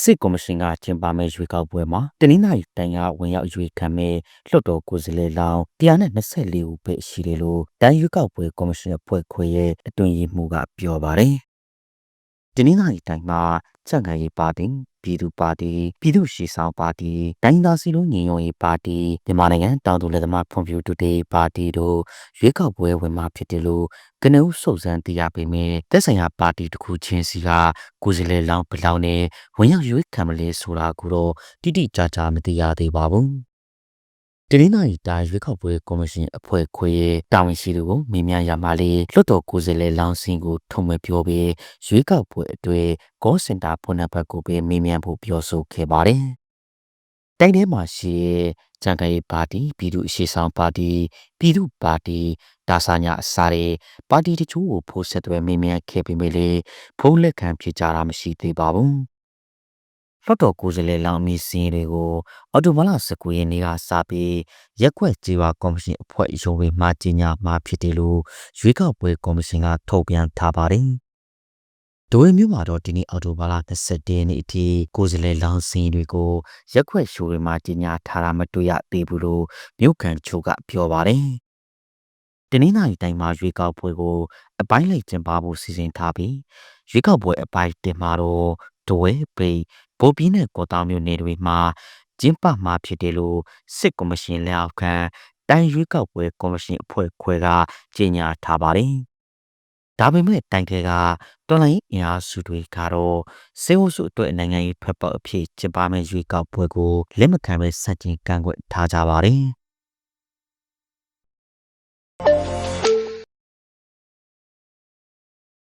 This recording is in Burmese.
စစ်ကော်မရှင်ကကျင်းပမဲ့ရွေးကောက်ပွဲမှာတနင်္လာရီတိုင်ကဝင်ရောက်ရွေးခံမဲ့လွှတ်တော်ကိုယ်စားလှယ်လောင်း124ဦးပဲရှိတယ်လို့တန်ရွေးကောက်ပွဲကော်မရှင်အဖွဲ့ခွဲရဲ့အတွင်ရေးမှူးကပြောပါတယ်။တနင်္လာရီတိုင်မှာစံငယ်ရေးပါတီ ပြည်သူပါတီပြည်သူ့ရှေ့ဆောင်ပါတီတိုင်းသားစီလုံးညီညွတ်ရေးပါတီမြန်မာနိုင်ငံတောင်သူလက်သမားဖွံ့ဖြိုးတိုးတက်ရေးပါတီတို့ရွေးကောက်ပွဲဝင်မှဖြစ်တယ်လို့ကနဦးစုံစမ်းသိရပေမဲ့တက်ဆိုင်ရာပါတီတစ်ခုချင်းစီကကိုယ်စားလှယ်လောင်းဘလောင်းနဲ့ဝင်ရောက်ရွေးခံမလဲဆိုတာကိုတော့တိတိကျကျမသိရသေးပါဘူး တနင်္လာရီတိုင်းရွေးကောက်ပွဲကော်မရှင်အဖွဲ့ခွဲရဲ့တာဝန်ရှိသူကိုမေးမြန်းရမှာလေလွတ်တော်ကိုယ်စားလှယ်လောင်းစင်ကိုထုံမပြောပြီးရွေးကောက်ပွဲအတွေ့ကောစင်တာဖုန်းနံပါတ်ကိုပဲမေးမြန်းဖို့ပြောဆိုခဲ့ပါတယ်။တိုင်းထဲမှာရှိတဲ့ကြံကရေးပါတီပြည်သူ့အရှိဆောင်ပါတီပြည်သူ့ပါတီဒါစာညာအစားတဲ့ပါတီတချို့ကိုဖိုးဆက်သွဲမေးမြန်းခဲ့ပေမဲ့လေဖုန်းလက်ခံဖြစ်ကြတာမရှိသေးပါဘူး။ လွှတ်တော်ကိုယ်စားလှယ်လောင်းမီစင်းတွေကိုအော်တိုဘာလ19ရက်နေ့ကစပြီးရက်ွက်ကြေးဝါကော်မရှင်အဖွဲ့ရုံးဝင်မှကြီးညာမှာဖြစ်တယ်လို့ရွေးကောက်ပွဲကော်မရှင်ကထုတ်ပြန်ထားပါတယ်။ဒိုဝေမြို့မှာတော့ဒီနေ့အော်တိုဘာလ21ရက်နေ့အထိကိုယ်စားလှယ်လောင်းစင်းတွေကိုရက်ွက်ရှိုးတွေမှာကြီးညာထားတာမတွေ့ရသေးဘူးလို့မြို့ခံချို့ကပြောပါတယ်။တနင်္လာရီတိုင်းမှာရွေးကောက်ပွဲကိုအပိုင်းလိုက်ကျင်းပဖို့စီစဉ်ထားပြီးရွေးကောက်ပွဲအပိုင်းတင်မှာတော့ ဒဝဲပိတ်ဗိုလ်ပြီးနဲ့ကော်တောင်မြို့နယ်တွေမှာကျင်းပမှာဖြစ်တယ်လို့စစ်ကော်မရှင်လက်အောက်ခံတိုင်းရွေးကောက်ပွဲကော်မရှင်အဖွဲ့ခွဲကကြေညာထားပါတယ်။ဒါပေမဲ့တိုင်ထဲကတော်လိုင်းအင်အားစုတွေကတော့စေဝစုအတွက်နိုင်ငံရေးဖက်ပေါက်အဖြစ်ကျင်းပမယ့်ရွေးကောက်ပွဲကိုလက်မခံပဲစတင်ကန့်ကွက်ထားကြပါတယ်။